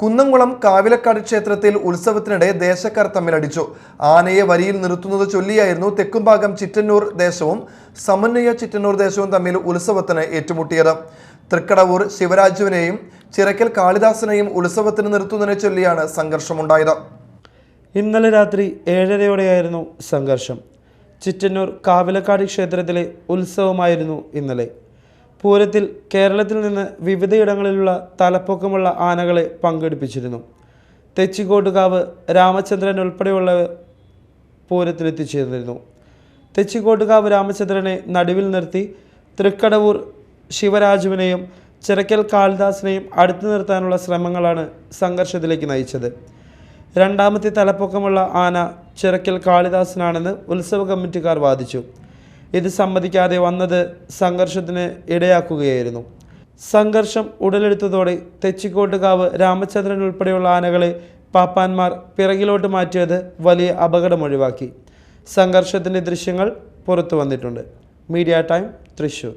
കുന്നംകുളം കാവിലക്കാട് ക്ഷേത്രത്തിൽ ഉത്സവത്തിനിടെ ദേശക്കാർ തമ്മിലടിച്ചു. ആനയെ വരിയിൽ നിർത്തുന്നത് ചൊല്ലിയായിരുന്നു തെക്കുംഭാഗം ചിറ്റന്നൂർ ദേശവും സമന്വയ ചിറ്റന്നൂർ ദേശവും തമ്മിൽ ഉത്സവത്തിന് ഏറ്റുമുട്ടിയത്. തൃക്കടവൂർ ശിവരാജുവിനെയും ചിറക്കൽ കാളിദാസനെയും ഉത്സവത്തിന് നിർത്തുന്നതിനെ ചൊല്ലിയാണ് സംഘർഷമുണ്ടായത്. ഇന്നലെ രാത്രി ഏഴരയോടെയായിരുന്നു സംഘർഷം. ചിറ്റന്നൂർ കാവിലക്കാട് ക്ഷേത്രത്തിലെ ഉത്സവമായിരുന്നു ഇന്നലെ. പൂരത്തിൽ കേരളത്തിൽ നിന്ന് വിവിധയിടങ്ങളിലുള്ള തലപ്പൊക്കമുള്ള ആനകളെ പങ്കെടുപ്പിച്ചിരുന്നു. തെച്ചിക്കോട്ടുകാവ് രാമചന്ദ്രൻ ഉൾപ്പെടെയുള്ളവർ പൂരത്തിലെത്തിച്ചേർന്നിരുന്നു. തെച്ചിക്കോട്ടുകാവ് രാമചന്ദ്രനെ നടുവിൽ നിർത്തി തൃക്കടവൂർ ശിവരാജുവിനെയും ചിറക്കൽ കാളിദാസിനെയും അടുത്തു നിർത്താനുള്ള ശ്രമങ്ങളാണ് സംഘർഷത്തിലേക്ക് നയിച്ചത്. രണ്ടാമത്തെ തലപ്പൊക്കമുള്ള ആന ചിറക്കൽ കാളിദാസനാണെന്ന് ഉത്സവ കമ്മിറ്റിക്കാർ വാദിച്ചു. ഇത് സമ്മതിക്കാതെ വന്നത് സംഘർഷത്തിന് ഇടയാക്കുകയായിരുന്നു. സംഘർഷം ഉടലെടുത്തതോടെ തെച്ചിക്കോട്ടുകാവ് രാമചന്ദ്രൻ ഉൾപ്പെടെയുള്ള ആനകളെ പാപ്പാന്മാർ പിറകിലോട്ട് മാറ്റിയത് വലിയ അപകടമൊഴിവാക്കി. സംഘർഷത്തിന്റെ ദൃശ്യങ്ങൾ പുറത്തു വന്നിട്ടുണ്ട് മീഡിയ ടൈം തൃശ്ശൂർ.